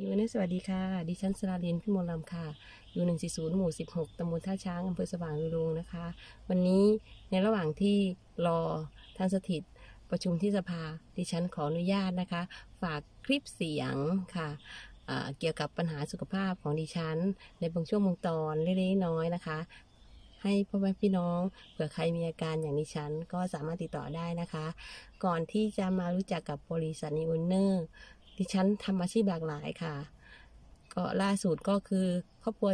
ยู่วันนี้สวัสดีค่ะ ดิฉันสราลินพิมลลำค่ะ อยู่ 140 หมู่ 16 ตำบลท่าช้าง อำเภอสว่างวีรุงนะคะ วันนี้ในระหว่างที่รอท่านสถิตประชุมที่สภา ดิฉันขออนุญาตนะคะ ฝากคลิปเสียงค่ะเอ่อเกี่ยวกับปัญหาสุขภาพของดิฉัน ในบางช่วงบางตอนเล็กๆน้อยๆนะคะ ให้พ่อแม่พี่น้องเผื่อใครมีอาการอย่างดิฉัน ก็สามารถติดต่อได้นะคะ ก่อนที่จะมารู้จักกับบริษัทนิวเนอร์ ดิฉันทำอาชีพหลากหลายค่ะ ก็ล่าสุดก็คือครอบครัว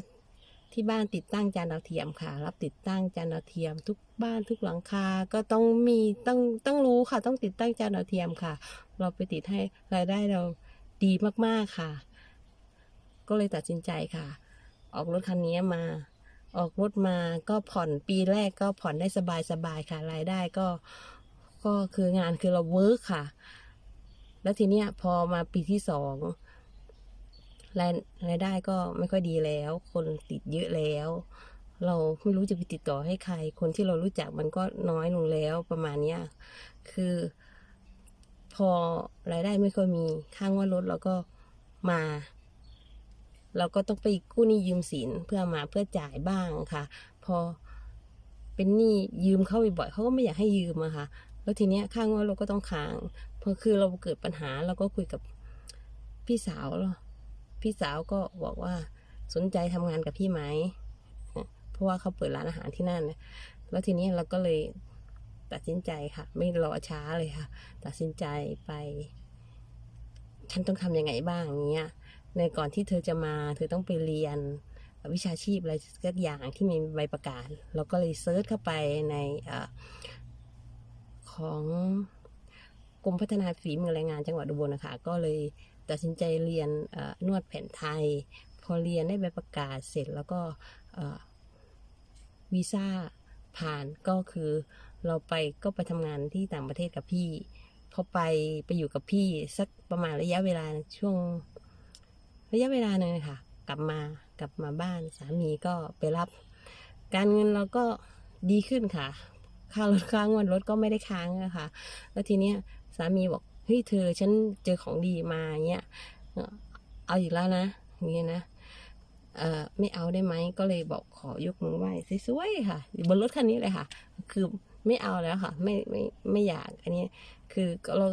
ที่บ้านติดตั้งจานดาวเทียมค่ะ รับติดตั้งจานดาวเทียม ทุกบ้านทุกหลังคาก็ต้องมีต้องต้องรู้ค่ะ ต้องติดตั้งจานดาวเทียมค่ะ เราไปติดให้รายได้เราดีมากๆค่ะ ก็เลยตัดสินใจค่ะ ออกรถคันนี้มา ออกรถมาก็ผ่อนปีแรกก็ผ่อนได้สบายๆค่ะ รายได้ก็ ก็คืองานคือเราเวิร์กค่ะ แล้วทีเนี้ยพอมาปีที่สองรายรายได้ก็ไม่ค่อยดีแล้ว คนติดเยอะแล้ว เราไม่รู้จะไปติดต่อให้ใคร คนที่เรารู้จักมันก็น้อยลงแล้วประมาณเนี้ยคือ พอรายได้ไม่ค่อยมีข้างว่ารถเราก็มา เราก็ต้องไปกู้หนี้ยืมสินเพื่อมาเพื่อจ่ายบ้างค่ะ พอเป็นหนี้ยืมเข้าบ่อยๆเขาก็ไม่อยากให้ยืมอะค่ะ แล้วทีเนี้ยข้างว่าเราก็ต้องค้าง พอคือเราเกิดปัญหาเราก็คุยกับพี่สาวเราพี่สาวก็บอกว่าสนใจทำงานกับพี่ไหมเพราะว่าเขาเปิดร้านอาหารที่นั่นนะแล้วทีนี้เราก็เลยตัดสินใจค่ะ ไม่รอช้าเลยค่ะ ตัดสินใจไป ฉันต้องทำยังไงบ้างอย่างเงี้ย ในก่อนที่เธอจะมา เธอต้องไปเรียนวิชาชีพอะไรสักอย่างที่มีใบประกาศเราก็เลยเซิร์ชเข้าไปในอของ กรมพัฒนาฝีมือแรงงานจังหวัดอุบลนะคะก็เลยตัดสินใจเรียนนวดแผนไทย พอเรียนได้ใบประกาศเสร็จแล้วก็วีซ่าผ่านก็คือเราไปก็ไปทำงานที่ต่างประเทศกับพี่พอไปไปอยู่กับพี่สักประมาณระยะเวลาช่วง ระยะเวลาหนึ่งค่ะ กลับมากลับมาบ้านสามีก็ไปรับ การเงินเราก็ดีขึ้นค่ะ ค่ารถค่างวดรถก็ไม่ได้ค้างอะค่ะ แล้วทีเนี้ยสามีบอกเฮ้ยเธอฉันเจอของดีมาเนี้ยเอ่อเอาอีกแล้วนะอย่างเงี้ยนะเออไม่เอาได้ไหมก็เลยบอกขอยกมือไหว้สวยๆค่ะบนรถคันนี้เลยค่ะ คือไม่เอาแล้วค่ะ ไม่ไม่ไม่อยากอันนี้คือเรา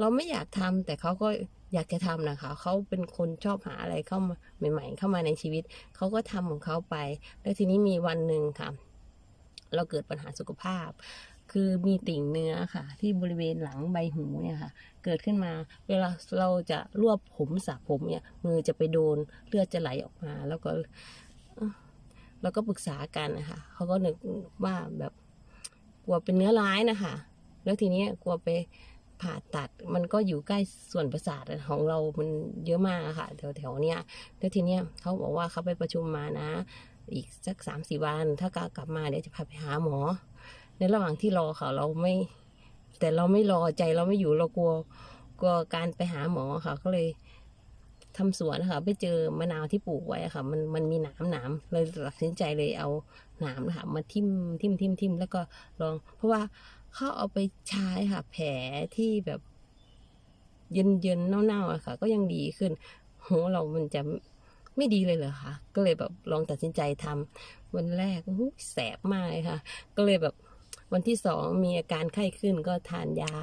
เราไม่อยากทำแต่เขาก็อยากจะทำนะคะเขาเป็นคนชอบหาอะไรเข้ามาใหม่ ๆ เข้ามาในชีวิตเขาก็ทำของเขาไป แล้วทีนี้มีวันหนึ่งค่ะ เราเกิดปัญหาสุขภาพ คือมีติ่งเนื้อค่ะ ที่บริเวณหลังใบหูเนี่ยค่ะ เกิดขึ้นมาเวลาเราจะรวบผมสระผมเนี่ย มือจะไปโดนเลือดจะไหลออกมา แล้วก็เราก็ปรึกษากันนะคะเขาก็นึกว่าแบบกลัวเป็นเนื้อร้ายนะคะ แล้วทีนี้กลัวไปผ่าตัดมันก็อยู่ใกล้ส่วนประสาทของเรามันเยอะมากค่ะแถวแถวๆเนี้ยแล้วทีเนี้ยเขาบอกว่าเขาไปประชุมมานะ อีกสักสามสี่วัน ถ้ากลับมาเดี๋ยวจะพาไปหาหมอ ในระหว่างที่รอค่ะเราไม่ แต่เราไม่รอใจเราไม่อยู่เรากลัวกลัวการไปหาหมอค่ะก็เลยทำสวนนะคะไปเจอมะนาวที่ปลูกไว้ค่ะ มันมันมีหนามหนามเลยตัดสินใจเลยเอาหนามนะคะมาทิ่มทิ่มทิ่มทิ่มแล้วก็ลอง เพราะว่าเขาเอาไปใช้ค่ะ แผลที่แบบเย็นเย็นเน่าๆอะค่ะ ก็ยังดีขึ้นโหเรามันจะ ไม่ดีเลยเหรอคะก็เลยแบบลองตัดสินใจทำวันแรกแสบมากเลยค่ะ ก็เลยแบบวันที่สองมีอาการไข้ขึ้นก็ทานยา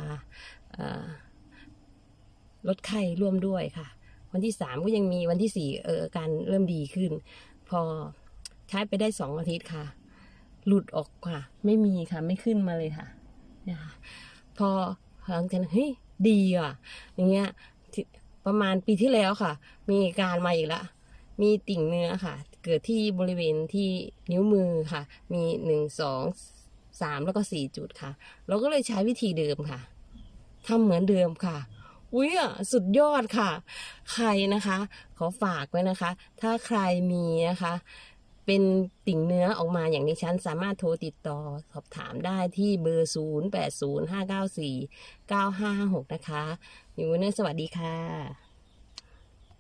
ลดไข้ร่วมด้วยค่ะ วันที่สามก็ยังมีวันที่สี่เอออาการเริ่มดีขึ้น พอใช้ไปได้สองอาทิตย์ค่ะ หลุดออกค่ะ ไม่มีค่ะไม่ขึ้นมาเลยค่ะเนี่ยค่ะพอหลังจากนั้นเฮ้ยดีอะอย่างเงี้ยประมาณปีที่แล้วค่ะ มีอาการมาอีกและ มีติ่งเนื้อค่ะ เกิดที่บริเวณที่นิ้วมือค่ะ มีหนึ่งสองสามแล้วก็สี่จุดค่ะ เราก็เลยใช้วิธีเดิมค่ะทำเหมือนเดิมค่ะอุ้ยสุดยอดค่ะ ใครนะคะ ขอฝากไว้นะคะ ถ้าใครมีนะคะ เป็นติ่งเนื้อออกมาอย่างดิฉันสามารถโทรติดต่อสอบถามได้ที่เบอร์ 0 8 0 5 9 4 9 5 6นะคะ อยู่วันนี้สวัสดีค่ะ